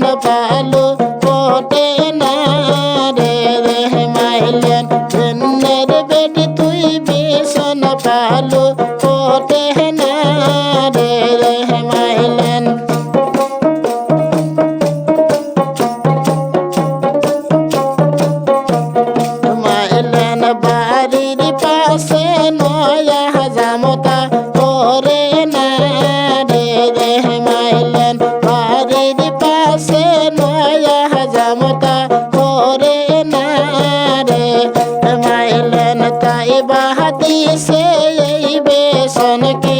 na paalo. বাহাতি সে এই বেসন কি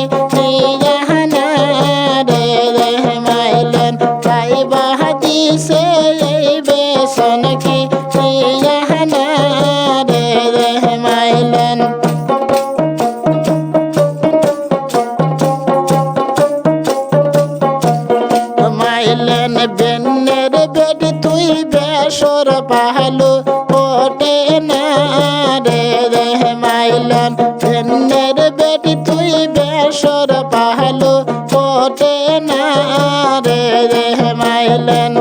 রহমাইলেন তাই বাহাতি সে এই বেসন কি রহমাইলেন মাইলেন। বেনের বেড তুই বেসর পাহালো ওটে না ওটে না রে মাইলেন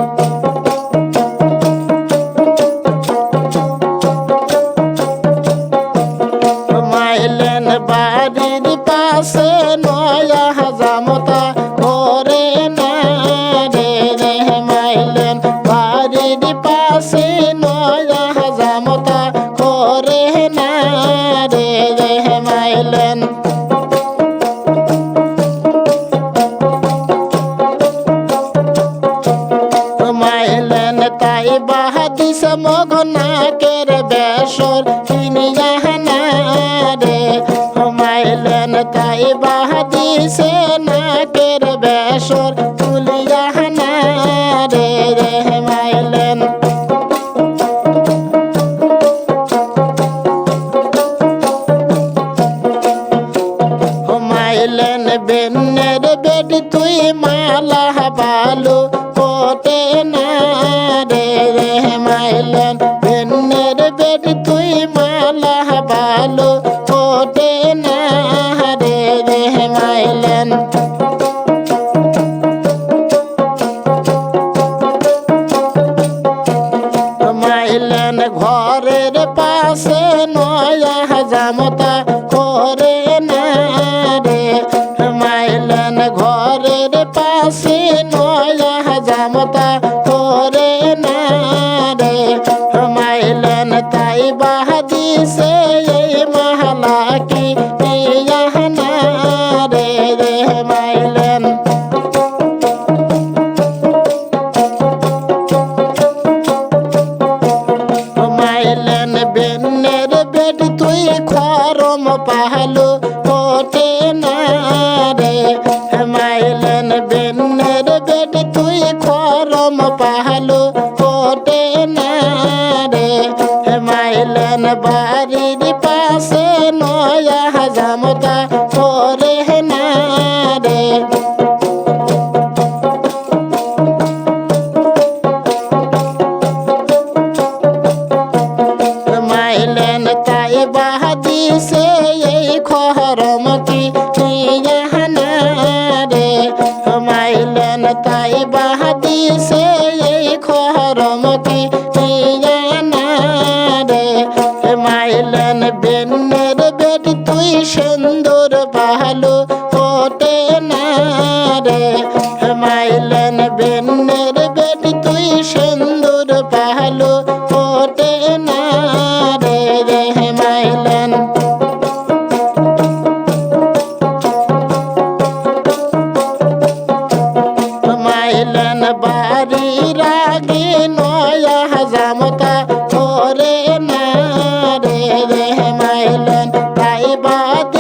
মাইলেন বাড়ির পাশে নয়া বাহাদিস মঘনাকের বেসর কিনিয়া না রে মাইলেন তাই বাহাদিসে নাকের বেসর তুলিয়া না রে রে মাইলেন মাইলেন বেন্নের বেড তুই মালা বালু পাশে নয়া হাজামতা করে না রে। মাইলেন ঘরের পাশে নয়া হাজামতা করে না রে। মাইলেন তাই বাহাদিসে হাজামতা মাইলেন তাই বাহাদিসে এই খরম কি নিয়ানা রে। মাইলেন তাই বাহাদিসে এই খরম মাইলেন বেন্নের বেড তুই সুন্দর বাহালো কোটে না রে রে মাইলেন, বাড়ি রাগে নয়া হাজামতা করে না রে রে মাইলেন তাই বাদি